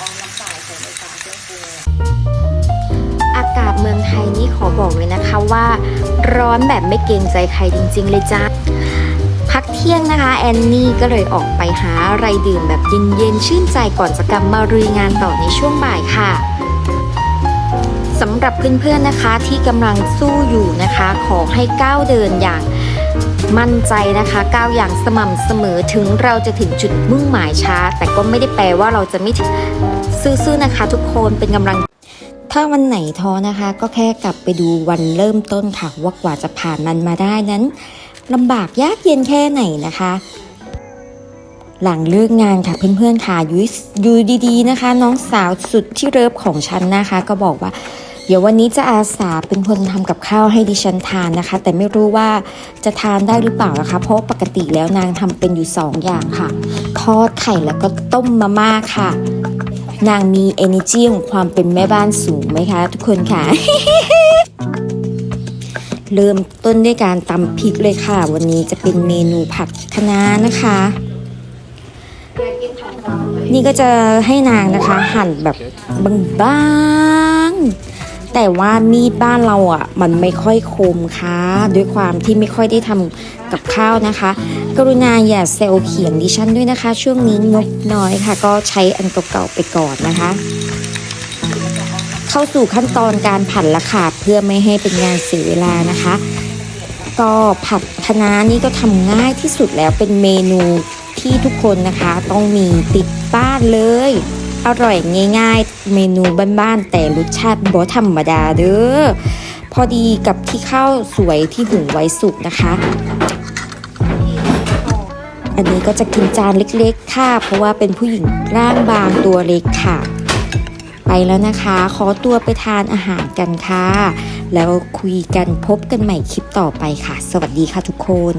เอาน้ำเปล่าใส่ในฝาเครื่องปรุงอากาศเมืองไทยนี่ขอบอกเลยนะคะว่า ร้อนแบบไม่เกรงใจใครจริง ๆ เลยจ้าพักเที่ยงนะคะแอนนี่ก็เลยออกไปหาอะไรดื่มแบบเย็นๆชื่นใจก่อนจะกลับมารุยงานต่อในช่วงบ่ายค่ะสำหรับเพื่อนๆนะคะที่กำลังสู้อยู่นะคะ ขอให้ก้าวเดินอย่าง มั่นใจนะคะ ก้าวอย่างสม่ำเสมอถึงเราจะถึงจุดมุ่งหมายช้า แต่ก็ไม่ได้แปลว่าเราจะไม่ถึงสู้ๆนะคะ ทุกคนเป็นกำลัง ถ้าวันไหนท้อนะคะ ก็แค่กลับไปดูวันเริ่มต้นค่ะ ว่ากว่าจะผ่านมันมาได้นั้นลำบากยากเย็นแค่ไหนนะคะ หลังเลิกงานค่ะเพื่อนๆค่ะอยูอยูดีๆนะคะ น้องสาวสุดที่เริฟของฉันนะคะ ก็บอกว่า ดี๋ยววันนี้จะอาสาเป็นคนทำกับข้าวให้ดิฉันทานนะคะ แต่ไม่รู้ว่าจะทานได้หรือเปล่านะคะ เพราะปกติแล้วนางทำเป็นอยู่สองอย่างค่ะ ทอดไข่แล้วก็ต้มมาม่าค่ะ นางมี energy ของความเป็นแม่บ้านสูงไหมคะ ทุกคนค่ะ เริ่มต้นด้วยการตำพริกเลยค่ะ วันนี้จะเป็นเมนูผัดคะน้านะคะนี่ก็จะให้นางนะคะหั่นแบบบางๆ แต่ว่ามีดบ้านเราอะมันไม่ค่อยคมค่ะด้วยความที่ไม่ค่อยได้ทำกับข้าวนะคะ กรุณาอย่าเซลเขียงดิฉันด้วยนะคะ ช่วงนี้งบน้อยค่ะ ก็ใช้อันเก่าๆไปก่อนนะคะ เข้าสู่ขั้นตอนการผัดละค่ะเพื่อไม่ให้เป็นงานเสียเวลานะคะ ก็ผัดคะน้านี่ก็ทำง่ายที่สุดแล้วเป็นเมนูที่ทุกคนนะคะ ต้องมีติดบ้านเลย อร่อยง่าย ๆ เมนูบ้านๆแต่รสชาติบ่ธรรมดาเด้อพอดีกับที่ข้าวสวยที่หุงไว้สุกนะคะ อันนี้ก็จะกินจานเล็กๆ ค่ะ เพราะว่าเป็นผู้หญิงร่างบางตัวเล็กค่ะ ไปแล้วนะคะ ขอตัวไปทานอาหารกันค่ะ แล้วคุยกันพบกันใหม่คลิปต่อไปค่ะ สวัสดีค่ะทุกคน